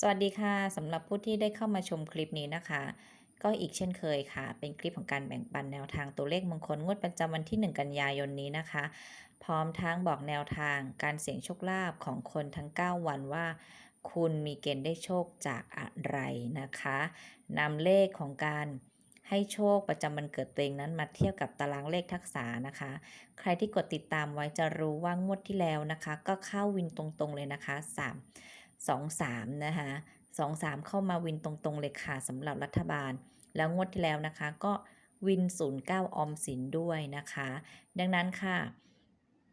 สวัสดีค่ะสำหรับผู้ที่ได้เข้ามาชมคลิปนี้นะคะ ก็อีกเช่นเคยค่ะ เป็นคลิปของการแบ่งปันแนวทางตัวเลขมงคลงวดประจำวันที่ 1 กันยายนนี้นะคะ พร้อมทั้งบอกแนวทางการเสี่ยงโชคลาภของคนทั้ง 9 วันว่า คุณมีเกณฑ์ได้โชคจากอะไรนะคะนำเลขของการให้โชคประจำวันเกิดตัวเองนั้นมาเทียบกับตารางเลขทักษะนะคะ ใครที่กดติดตามไว้จะรู้ว่างวดที่แล้วนะคะ ก็เข้าวินตรงๆเลยนะคะ 3 2 3 นะคะ 2 3 เข้ามาวินตรงๆเลยค่ะสำหรับรัฐบาล แล้วงวดที่แล้วนะคะก็วิน 09 ออมสินด้วยนะคะ ดังนั้นค่ะ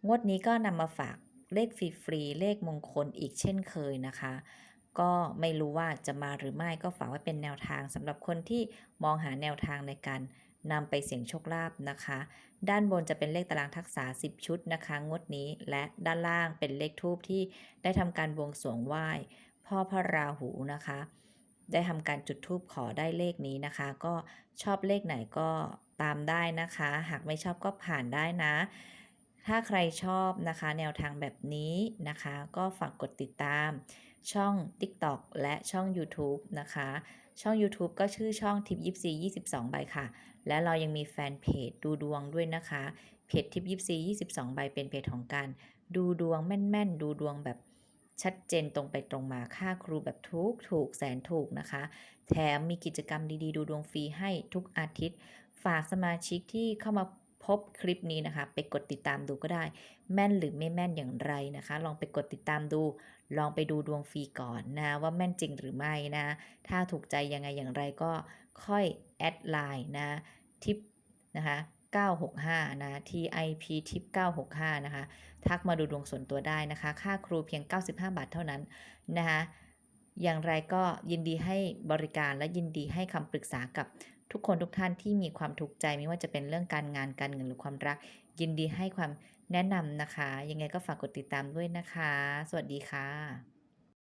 งวดนี้ก็นำมาฝากเลขฟรีๆเลขมงคลอีกเช่นเคยนะคะ ก็ไม่รู้ว่าจะมาหรือไม่ก็ฝากไว้เป็นแนวทางสำหรับคนที่มองหาแนวทางในการ นำไปเสี่ยงโชคลาภนะคะ ด้านบนจะเป็นเลขตารางทักษะ 10 ชุดนะคะงวดนี้ และด้านล่างเป็นเลขทูบที่ได้ทำการบวงสรวงไหว้ พ่อพระราหูนะคะ ได้ทำการจุดทูปขอได้เลขนี้นะคะ ก็ชอบเลขไหนก็ตามได้นะคะ หากไม่ชอบก็ผ่านได้นะ ถ้าใครชอบนะคะ แนวทางแบบนี้นะคะ ก็ฝากกดติดตาม ช่อง TikTok และช่อง YouTube นะคะ ช่อง YouTube ก็ชื่อช่องทิปยิปซี22ใบค่ะ และเรายังมีแฟนเพจดูดวงด้วยนะคะ เพจทิปยิปซี22ใบเป็นเพจของการ ดูดวงแม่นๆ ดูดวงแบบชัดเจนตรงไปตรงมาค่าครูแบบทุกถูกแสนถูกนะคะ แถมมีกิจกรรมดีๆ ดูดวงฟรีให้ทุกอาทิตย์ ฝากสมาชิกที่เข้ามา พบคลิปนี้นะคะ ไปกดติดตามดูก็ได้ แม่นหรือไม่แม่นอย่างไรนะคะ ลองไปกดติดตามดู ลองไปดูดวงฟรีก่อนนะว่าแม่นจริงหรือไม่นะ ถ้าถูกใจยังไงอย่างไรก็ค่อยแอดไลน์นะทิปนะคะ965 นะ TIP ทิป965 นะคะ ทักมาดูดวงส่วนตัวได้นะคะ ค่าครูเพียง 95 บาทเท่านั้นนะคะอย่างไรก็ยินดีให้บริการและยินดีให้คำปรึกษากับ ทุกคนทุกท่านที่มีความทุกข์ใจไม่ว่าจะเป็นเรื่องการงานการเงินหรือความรัก ยินดีให้ความแนะนำนะคะ ยังไงก็ฝากกดติดตามด้วยนะคะ สวัสดีค่ะ